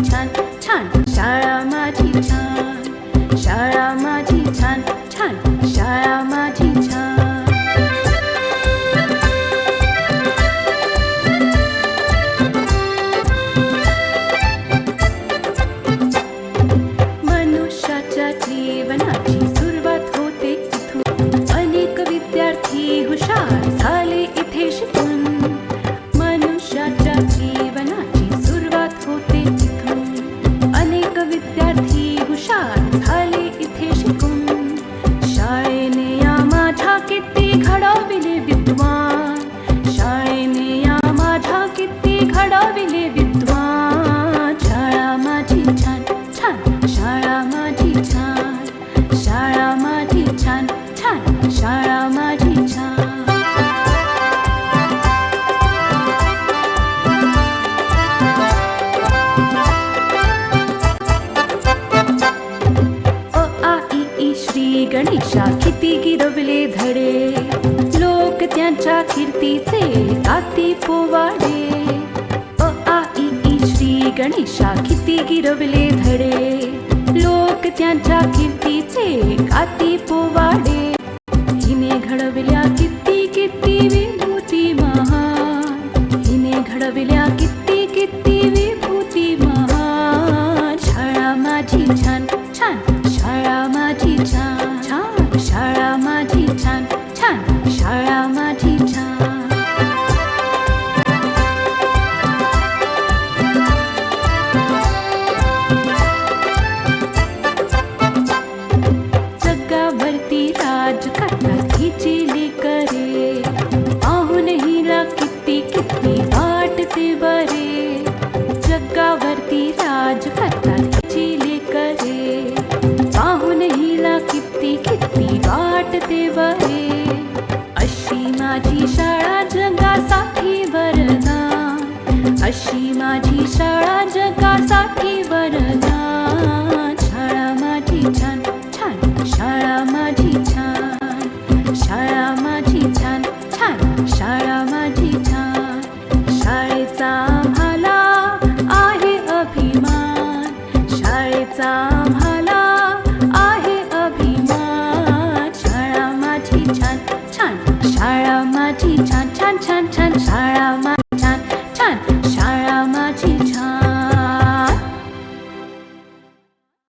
Chán झाले इथे श्री गणेशा किती गिरवले धडे. लोक त्यांच्या कीर्तीचे आती पोवाडे. अ आ ई श्री गणेशा किती गिरवले धडे. लोक त्यांच्या कीर्तीचे काती पोवाडे. हिने घडविल्या किती किती time. वाटते बरे अशी माझी शाळा जगासाठी वरदान अशी माझी शाळा जगासाठी